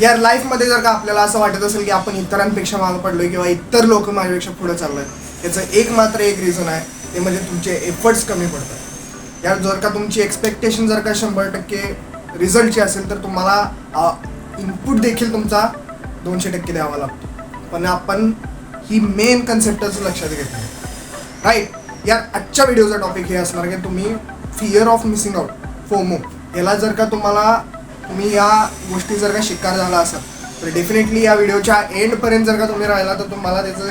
यार लाईफमध्ये जर का आपल्याला असं वाटत असेल की आपण इतरांपेक्षा मागं पडलोय किंवा इतर लोक माझ्यापेक्षा पुढे चाललोय याचं एक मात्र एक रिझन आहे ते म्हणजे तुमचे एफर्ट्स कमी पडतात. यार जर का तुमची एक्सपेक्टेशन जर का शंभर टक्के रिझल्टची असेल तर तुम्हाला इनपुट देखील तुमचा दोनशे टक्के द्यावा लागतो. पण आपण ही मेन कन्सेप्टच लक्षात घेत नाही. राईट या आजच्या व्हिडिओचा टॉपिक हे असणार की तुम्ही fear of missing out FOMO. याला जर का तुम्हाला तुम्ही या गोष्टी जर का शिकार झाला असाल तर डेफिनेटली या व्हिडिओच्या एंडपर्यंत जर का तुम्ही राहिला तर तुम्हाला त्याचं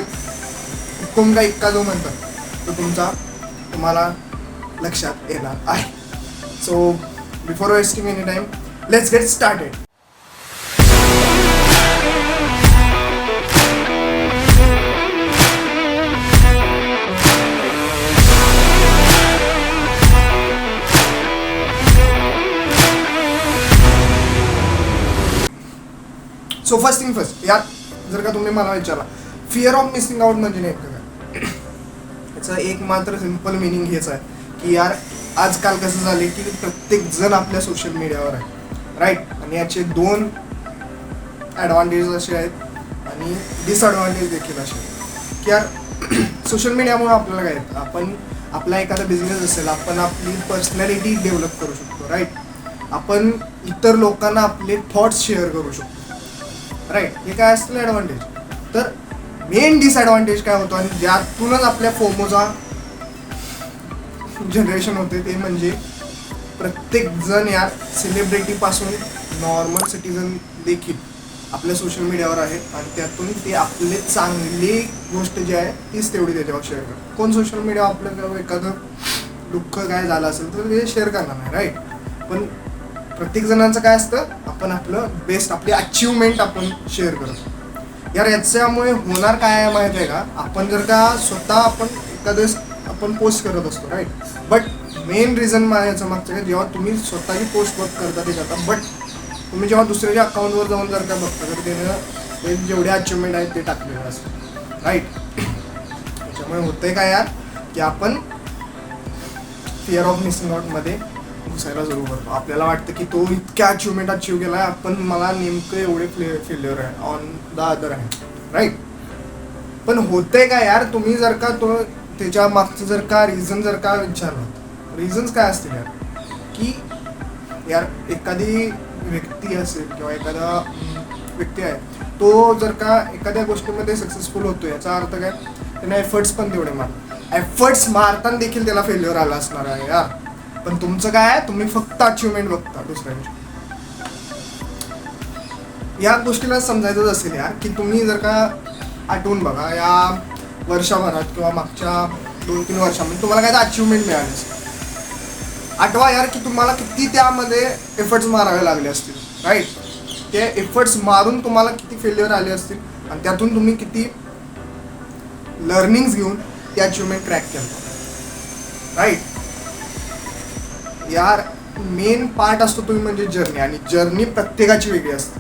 हुकुम का इतका जो म्हणतात तो तुमचा तुम्हाला लक्षात येणार आहे. So before wasting any time let's get started so first thing first यात जर का तुम्ही मला विचारला फिअर ऑफ मिसिंग आउट म्हणजे नेमकं काय? याचं एक मात्र सिंपल मिनिंग हेच आहे की यार आजकाल कसं झालं की प्रत्येक जण आपल्या सोशल मीडियावर आहे राईट आणि याचे दोन ॲडव्हान्टेज असे आहेत आणि डिसअडव्हान्टेज देखील असे आहेत. की यार सोशल मीडियामुळे आपल्याला काय येतं? आपण आपला एखादा बिझनेस असेल आपण आपली पर्सनॅलिटी डेव्हलप करू शकतो राईट आपण इतर लोकांना आपले थॉट्स शेअर करू शकतो. राईट हे काय असतील ॲडव्हान्टेज तर मेन डिसॲडव्हान्टेज काय होतो? आणि ज्यातूनच आपल्या फोमोचा जनरेशन होते ते म्हणजे प्रत्येक जण या सेलिब्रिटीपासून नॉर्मल सिटीजन देखील आपल्या सोशल मीडियावर आहे आणि त्यातून ते आपले चांगली गोष्ट जी आहे तीच तेवढी त्याच्यावर शेअर करतात. कोण सोशल मीडियावर आपलं एखादं दुःख काय झालं असेल तर ते शेअर करणार नाही राईट पण प्रत्येक जणांचं काय असतं आपण आपलं बेस्ट आपली अचिव्हमेंट आपण शेअर करतो. यार याच्यामुळे होणार काय आहे माहिती आहे का? आपण जर का स्वतः आपण एखाद्या आपण पोस्ट करत असतो राईट बट मेन रिझन मला याचं मागचं काय? जेव्हा तुम्ही स्वतःची पोस्ट वर्क करता ते जाता बट तुम्ही जेव्हा दुसऱ्याच्या अकाउंटवर जाऊन जर का बघता तर त्यानं ते जेवढे अचिव्हमेंट आहेत ते टाकलेलं असतं राईट त्याच्यामुळे होतंय काय यार? की आपण फिअर ऑफ मिसिंग आउटमध्ये घुसायला सुरू करतो. आपल्याला वाटतं की तो इतक्या अचिव्हमेंट अचीव केला आहे आपण मला नेमकं एवढे फ्ले फेल्युअर आहे. ऑन द अदर आहे राईट पण होतंय का यार? तुम्ही जर का तो त्याच्या मागचं जर का रिझन जर का विचारलं रिझन्स काय असतील यार? की यार एखादी व्यक्ती असेल किंवा एखादा व्यक्ती आहे तो जर का एखाद्या गोष्टीमध्ये सक्सेसफुल होतो याचा अर्थ काय? त्याने एफर्ट्स पण तेवढे मार एफर्ट्स मारताना देखील त्याला फेल्युअर आला असणार आहे यार. पण तुमचं काय आहे? तुम्ही फक्त अचिव्हमेंट बघता दुसऱ्यांची या गोष्टीला समजायचंच असेल यार की तुम्ही जर का आठवून बघा या वर्षभरात किंवा मागच्या दोन तीन वर्षामध्ये तुम्हाला काय अचिव्हमेंट मिळाली असेल. आठवा यार की तुम्हाला किती त्यामध्ये एफर्ट्स मारावे लागले असतील राईट ते एफर्ट्स मारून तुम्हाला किती फेल्युअर आले असतील आणि त्यातून तुम्ही किती लर्निंग्स घेऊन ते अचिव्हमेंट क्रॅक केलं. राईट यार मेन पार्ट असतो तुम्ही म्हणजे जर्नी आणि जर्नी प्रत्येकाची वेगळी असते.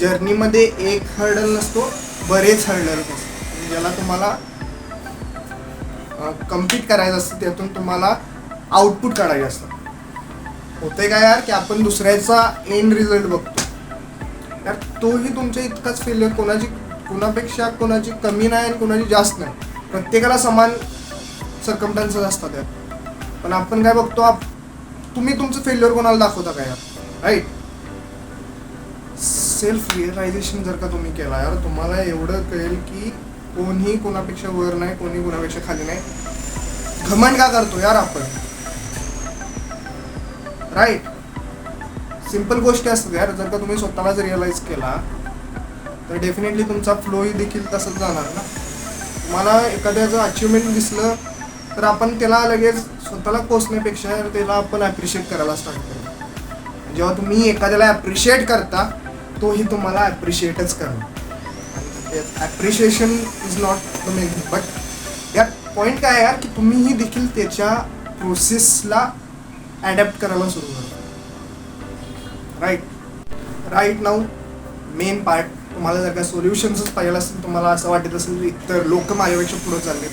जर्नीमध्ये एक हर्डल नसतो बरेच हर्डल असतो ज्याला तुम्हाला कंप्लीट करायचं असतं त्यातून तुम्हाला आउटपुट काढायचे असतं. होते काय यार की आपण दुसऱ्याचा एंड रिझल्ट बघतो? यार तोही तुमच्या इतकाच फेल्युअर कोणाची कोणापेक्षा कोणाची कमी नाही आणि कोणाची जास्त नाही. प्रत्येकाला समान सरकमटन्सेस असतात यात. पण आपण काय बघतो आप तुम्ही तुमचं फेल्युअर कोणाला दाखवता काय यार? राईट सेल्फ रिअलायझेशन जर का तुम्ही केला यार तुम्हाला एवढं कळेल की कोणी कोणापेक्षा वर नाही कोणी कोणापेक्षा खाली नाही. घमंड का करतो यार आपण? राईट सिंपल गोष्टी असतात यार जर का तुम्ही स्वतःलाच रिअलाइज केला तर डेफिनेटली तुमचा फ्लोही देखील तसंच जाणार ना. तुम्हाला एखाद्याचं अचिव्हमेंट दिसलं तर आपण त्याला लगेच स्वतःला पोचण्यापेक्षा त्याला आपण ॲप्रिशिएट करायला स्टार्ट करतो जेव्हा तुम्ही एखाद्याला ॲप्रिशिएट करता तोही तुम्हाला ॲप्रिशिएटच करणार appreciation is not the main but यात पॉईंट काय आहे यार की तुम्हीही देखील त्याच्या प्रोसेसला ॲडॅप्ट करायला सुरू करा. Right right now main part तुम्हाला जर का सोल्युशन्सच पाहिजे असेल तुम्हाला असं वाटत असेल तर लोक माझ्यापेक्षा पुढे चालले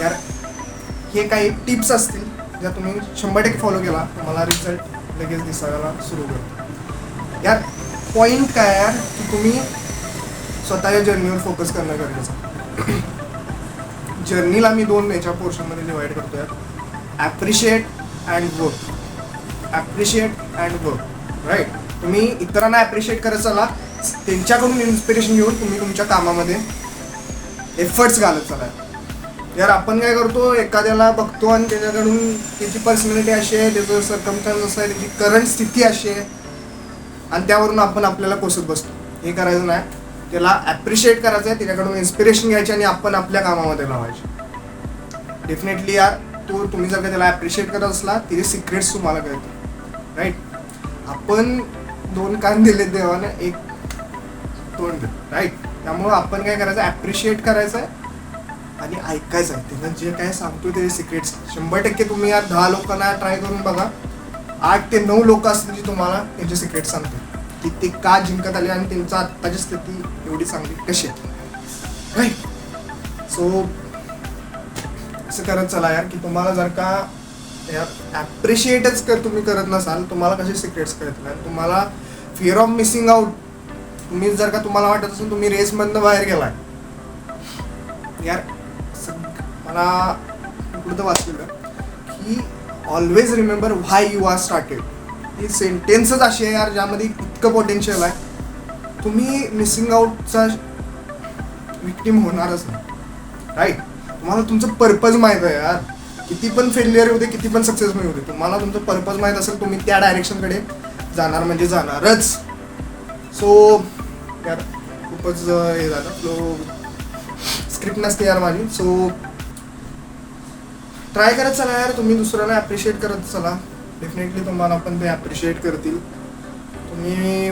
यार हे काही टिप्स असतील ज्या तुम्ही शंभर टक्के फॉलो केला तुम्हाला रिझल्ट लगेच दिसायला सुरू होईल यार पॉईंट काय यार? की तुम्ही स्वतःच्या जर्नीवर फोकस करणं गरजेचं जर्नीला मी दोन याच्या पोर्शनमध्ये डिवाईड करतो यार. Appreciate and work appreciate and work right तुम्ही इतरांना ॲप्रिशिएट करत चला त्यांच्याकडून इन्स्पिरेशन घेऊन तुम्ही तुमच्या कामामध्ये एफर्ट्स घालत चला. यार आपण काय करतो एखाद्याला बघतो आणि त्याच्याकडून त्याची पर्सनॅलिटी अशी आहे त्याचं सरकमस्टन्स असं आहे त्याची करंट स्थिती अशी आहे आणि त्यावरून आपण आपल्याला कोसत बसतो. हे करायचं नाही. त्याला ॲप्रिशिएट करायचं आहे त्याच्याकडून इन्स्पिरेशन घ्यायची आणि आपण आपल्या कामामध्ये लावायचे. डेफिनेटली यार तो तुम्ही जर का त्याला ॲप्रिशिएट करत असला तिथे सिक्रेट्स तुम्हाला कळतील. राईट आपण दोन कान दिले देवाने एक तोंड. राईट त्यामुळं आपण काय करायचं ॲप्रिशिएट करायचं आहे आणि ऐकायचं आहे. त्यानं जे काय सांगतो ते सिक्रेट्स शंभर टक्के तुम्ही या दहा लोकांना ट्राय करून बघा. आठ ते नऊ लोक असतील जी तुम्हाला त्यांचे सिक्रेट सांगतो की ते का जिंकत आले आणि त्यांचा आत्ताची स्थिती एवढी चांगली कशी आहे. राईट सो असं करत चला यार की तुम्हाला जर का ॲप्रिशिएटच कर तुम्ही करत नसाल तुम्हाला कसे सिक्रेट्स कळतील? आणि तुम्हाला फिअर ऑफ मिसिंग आउट तुम्ही जर का तुम्हाला वाटत असेल तुम्ही रेसमधनं बाहेर गेलाय. यार मला कुठं वाचलेलं की always remember why you are started ही सेंटेन्सच अशी आहे यार ज्यामध्ये इतकं पोटेन्शियल आहे. तुम्ही मिसिंग आउटचा विक्टीम होणारच नाही. राईट तुम्हाला तुमचं पर्पज माहीत आहे यार. किती पण फेल्युअर होते किती पण सक्सेस होते तुम्हाला तुमचं पर्पज माहीत असेल तुम्ही त्या डायरेक्शनकडे जाणार म्हणजे जाणारच. सो यार खूपच हे झालं. स्क्रिप्ट नसते यार माझी. सो ट्राय करत चला यार तुम्ही दुसऱ्याला ॲप्रिशिएट करत चला. डेफिनेटली तुम्हाला पण ते ॲप्रिशिएट करतील. तुम्ही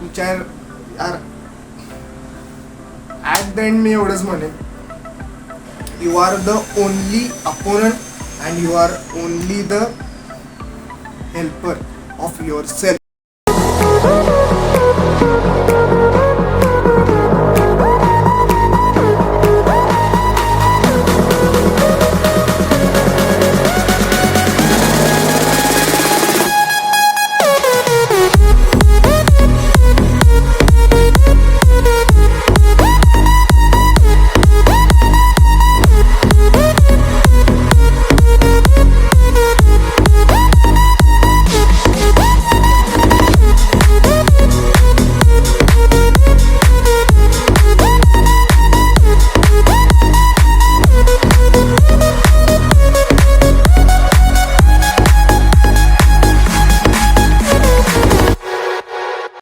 तुमच्या यार. ॲट द एंड मी एवढंच म्हणेन. You are the only opponent and you are only the helper of yourself